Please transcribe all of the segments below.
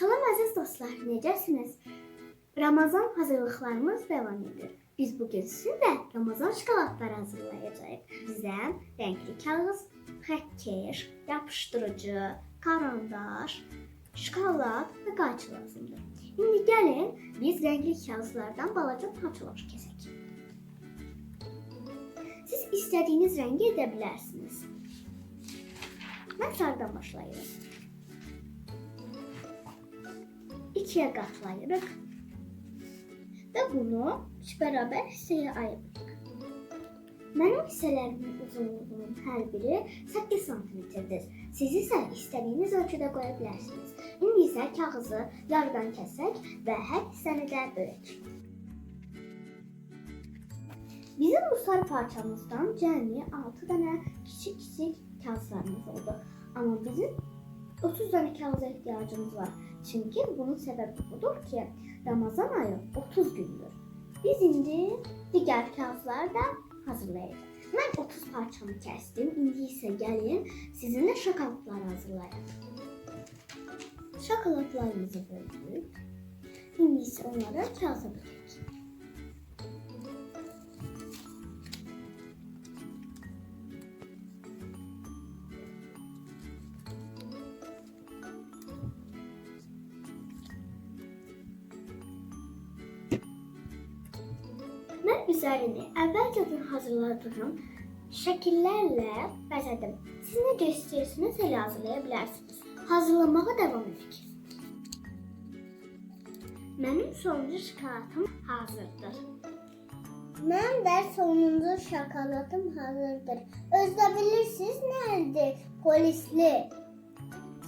Salam əziz dostlar, necəsiniz? Ramazan hazırlıqlarımız devam edir. Biz bugün sizinle Ramazan şokoladları hazırlayacağız. Bizə renkli kağız, xəttkeş, yapıştırıcı, karandaş, şokolad və qayçı lazımdır. İndi gəlin biz renkli kağızlardan balaca parçalar kesək. Siz istədiyiniz rəngi edə bilərsiniz. Mən sarıdan başlayıram. İkiye katlayırıq və bunu bərabər hissəyə ayırırıq. Mənim hissələrimin uzunluğunun hər biri 8 santimetrdir. Siz isə istədiyiniz ölçüdə qoya bilərsiniz. İndi isə kağızı yarıdan kəsək və hər hissəni də bölək. Bizim bu sarı parçamızdan cəmi 6 dənə kiçik-kiçik kağızlarımız oldu. Amma bizim 30 tane kağıza ihtiyacımız var. Çünkü bunun sebebi budur ki Ramazan ayı 30 gündür. Biz indi diğer kağıtları da hazırlayacağız. Ben 30 parçamı kestim. İndi ise gelin sizinle şokolatlar hazırlayalım. Şokolatlarımızı böldük. İndi ise onları kağıza üzerini əvvəlcədən hazırladığım şəkillərlə bəzədim. Siz necə istəyirsiniz elə hazırlaya bilərsiniz. Hazırlamağa davam edək. Mənim sonuncu şokoladım hazırdır. Mən də sonuncu şokoladım hazırdır. Özdə bilirsiniz nədir? Polisli.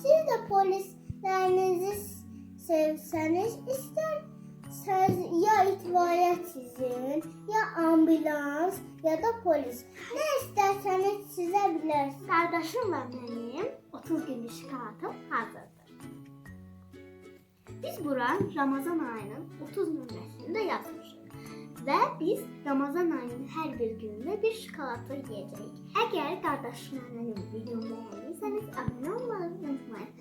Siz də polislərinizi sevsəniz, istərsəz ya itfaiyə sizin, ya ambulans, ya da polis. Nə istərsəniz sizə bilərsiniz. Qardaşım və mənim 30 günlük şokoladım hazırdır. Biz bura Ramazan ayının 30 nömrəsində yazmışıq. Və biz Ramazan ayının hər bir günündə bir şokolatı yeyəcəyik. Əgər mənim videomu bəyəndiysəniz, abunə olmağı unutmayın.